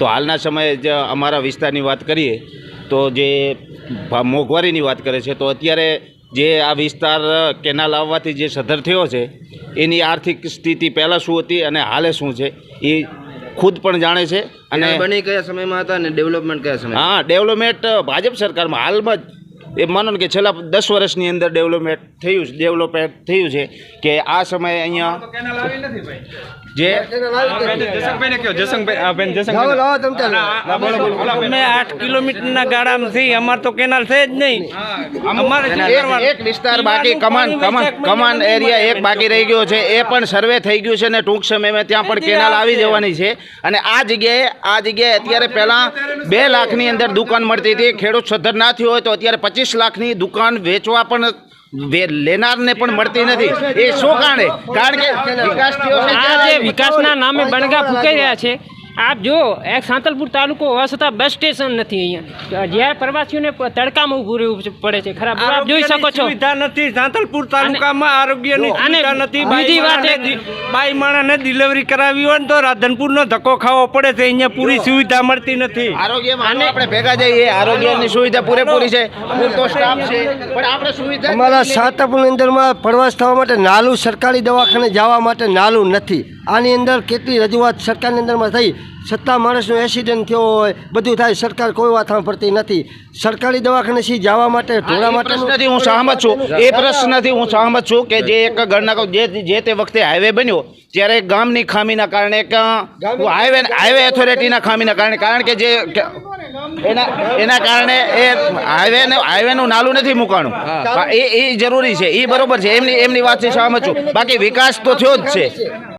તો હાલના સમયે જ અમારા વિસ્તારની વાત કરીએ તો જે મોંઘવારીની વાત કરે છે તો અત્યારે જે આ વિસ્તાર કેનાલ આવવાથી જે સદ્ધર થયો છે એની આર્થિક સ્થિતિ પહેલાં શું હતી અને હાલે શું છે એ ખુદ પણ જાણે છે અને અને બની કયા સમયમાં હતા અને ડેવલપમેન્ટ કયા સમય હા ડેવલપમેન્ટ ભાજપ સરકારમાં હાલમાં જ એ માનો કે છેલ્લા દસ વર્ષની અંદર ડેવલપમેન્ટ થયું છે ડેવલપમેન્ટ થયું છે કે આ સમયે અહીંયા જે અમે આઠ કિલોમીટરના ગાડામાંથી અમારે તો કેનાલ છે જ નહીં. અમારે? એક વિસ્તાર બાકી કમાન કમાન કમાન એરિયા એક બાકી રહી ગયો છે. એ પણ સર્વે થઈ ગયું છે ને ટૂંક સમયમાં ત્યાં પણ કેનાલ આવી જવાની છે. અને આ જગ્યાએ આ જગ્યાએ અત્યારે પહેલાં બે લાખની અંદર દુકાન મળતી હતી. ખેડૂત સદ્ધર ના થયો હોય તો અત્યારે પચીસ લાખની દુકાન વેચવા પણ લેનારને પણ મળતી નથી. એ શું કારણે? કારણ કે વિકાસ થયો વિકાસના નામે બણગા ફૂંકાઈ રહ્યા છે આપ જો એક સાંતલપુર તાલુકો હોવા છતાં બસ સ્ટેશન નથી અહીંયા. જ્યાં પ્રવાસીઓને તડકામાં ઊભું રહેવું પડે છે. ખરાબ. આપ જોઈ શકો છો. સુવિધા નથી. સાંતલપુર તાલુકામાં આરોગ્યની સુવિધા નથી. બીજી વાત બાઈ માણસને ડિલિવરી કરાવી હોય તો રાધનપુરનો ધક્કો ખાવો પડે છે. અહીંયા પૂરી સુવિધા મળતી નથી. આરોગ્યમાં આપણે ભેગા જઈએ આરોગ્યની સુવિધા પૂરેપૂરી છે. પૂરતો સ્ટાફ છે. પણ આપણે સુવિધા અમારા સાંતલપુરની અંદરમાં પ્રવાસ થવા માટે નાલું સરકારી દવાખાને જવા માટે નાલું નથી. આની અંદર કેટલી રજૂઆત સરકારની અંદરમાં થઈ? છતાં માણસનો એક્સિડન્ટ થયો હોય બધું થાય સરકાર કોઈ વાત સાંભળતી નથી. સરકારી દવાખાને સી જવા માટે ઢોળા માટે નથી હું સહમત છું. એ પ્રશ્નથી હું સહમત છું કે જે એક ગણના જે જે તે વખતે હાઈવે બન્યો ત્યારે ગામની ખામીના કારણે હાઈવે હાઈવે ઓથોરિટીના ખામીના કારણે કારણ કે જે એના એના કારણે એ હાઈવે હાઈવેનું નાલું નથી મૂકાણું એ એ જરૂરી છે એ બરોબર છે એમની એમની વાતથી સહમત છું. બાકી વિકાસ તો થયો જ છે.